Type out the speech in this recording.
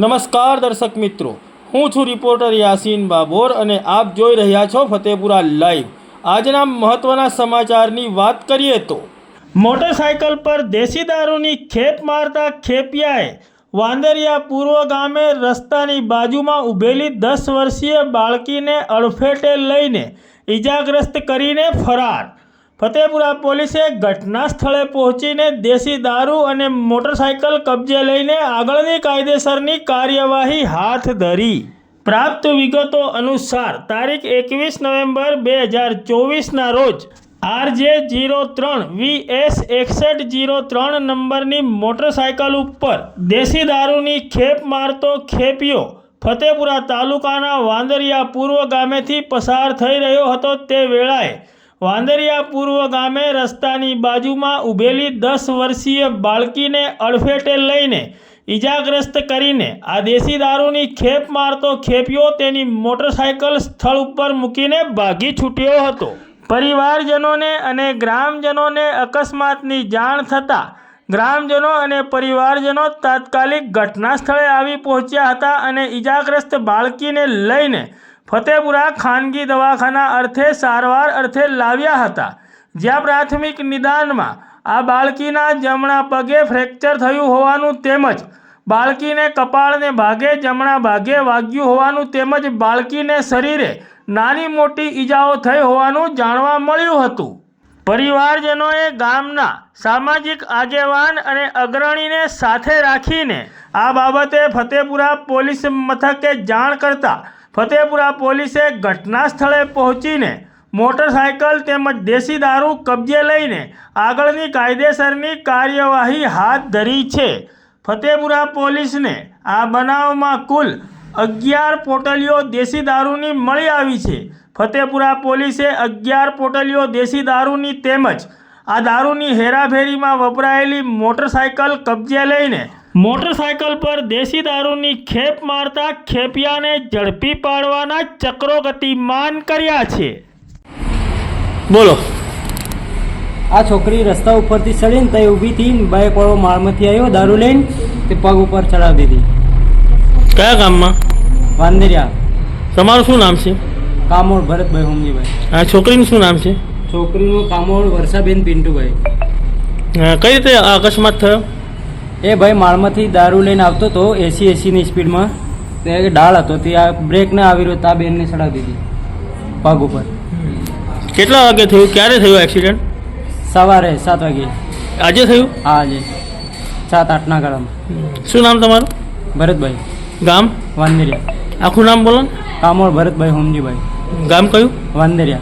નમસ્કાર દર્શક મિત્રો. હું છું રિપોર્ટર યાસીન બાબોર અને આપ જોઈ રહ્યા છો ફતેપુરા લાઈવ. આજના મહત્વના સમાચારની વાત કરીએ તો મોટરસાયકલ પર દેશી દારૂની ખેપ મારતા ખેપિયાએ વાંદરિયા પૂર્વ ગામે રસ્તાની બાજુમાં ઊભેલી દસ વર્ષીય બાળકીને અડફેટે લઈને ઈજાગ્રસ્ત કરીને ફરાર. ફતેપુરા પોલીસે ઘટના સ્થળે પહોંચીને દેશી દારૂ અને મોટરસાયકલ કબજે લઈને આગળની કાયદેસરની કાર્યવાહી હાથ ધરી. પ્રાપ્ત વિગતો અનુસાર, તારીખ એકવીસ નવેમ્બર બે હજાર ચોવીસના રોજ આરજે જીરો ત્રણ વી એસ એકસઠ જીરો ત્રણ નંબરની મોટરસાયકલ ઉપર દેશી દારૂની ખેપ મારતો ખેપિયો ફતેપુરા તાલુકાના વાંદરિયા પૂર્વ ગામેથી પસાર થઈ રહ્યો હતો તે વેળાએ વાંદરિયા પૂર્વ ગામે રસ્તાની બાજુમાં ઊભેલી દસ વર્ષીય બાળકીને અડફેટે લઈને ઈજાગ્રસ્ત કરીને આ દેશી દારૂની ખેપ મારતો ખેપિયો તેની મોટરસાયકલ સ્થળ ઉપર મૂકીને ભાગી છૂટ્યો હતો. પરિવારજનોને અને ગ્રામજનોને અકસ્માતની જાણ થતાં ગ્રામજનો અને પરિવારજનો તાત્કાલિક ઘટના સ્થળે આવી પહોંચ્યા હતા અને ઈજાગ્રસ્ત બાળકીને લઈને ફતેપુરા ખાનગી દવાખાના અર્થે સારવાર અર્થે લાવ્યા હતા. જ્યાં પ્રાથમિક નિદાનમાં આ બાળકીના જમણા પગે ફ્રેક્ચર થયું હોવાનું તેમજ બાળકીને કપાળને ભાગે, જમણા ભાગે વાગ્યું હોવાનું તેમજ બાળકીને શરીરે નાની મોટી ઈજાઓ થઈ હોવાનું જાણવા મળ્યું હતું. પરિવારજનોએ ગામના સામાજિક આગેવાન અને અગ્રણીને સાથે રાખીને આ બાબતે ફતેપુરા પોલીસ મથકે જાણ કરતા ફતેપુરા પોલીસે ઘટના સ્થળે પહોંચીને મોટરસાયકલ તેમજ દેશી દારૂ કબજે લઈને આગળની કાયદેસરની કાર્યવાહી હાથ ધરી છે. ફતેપુરા પોલીસને આ બનાવમાં કુલ અગિયાર પોટલીઓ દેશી દારૂની મળી આવી છે. ફતેપુરા પોલીસે અગિયાર પોટલીઓ દેશી દારૂની તેમજ આ દારૂની હેરાફેરીમાં વપરાયેલી મોટરસાયકલ કબજે લઈને મોટરસાયકલ પર દેશી દારૂની ખેપ મારતા ખેપિયાને ઝડપી પાડવાના ચક્રો ગતિમાન કર્યા છે. બોલો. આ છોકરી રસ્તા ઉપરથી ચડીને ત્યાં ઊભી થી બાઇક વાળો માળમાંથી આવ્યો દારૂ લઈને તે પગ ઉપર ચડાવી દીધી. કયા ગામમાં? વાંદરિયા. તમારું શું નામ છે? કામોળ ભરતભાઈ હોમજીભાઈ. આ છોકરીનું શું નામ છે? છોકરીનું કામોડ વર્ષાબેન પિન્ટુભાઈ. કઈ રીતે અકસ્માત થયો? એ ભાઈ માળમાંથી દારૂ લઈને આવતો હતો એસી એસીની સ્પીડમાં તે ડાળ હતો તે આ બ્રેક ના આવી રહ્યો તા બેનને ચડાવી દીધી પગ ઉપર. કેટલા વાગે થયું? ક્યારે થયું એક્સિડન્ટ સવારે સાત વાગે. આજે થયું? હા આજે. સાત આઠના ગાળામાં. શું નામ તમારું? ભરતભાઈ. ગામ? વાંદરિયા. આખું નામ બોલો કામોળ ભરતભાઈ હોમજીભાઈ. ગામ કયું? વાંદરિયા.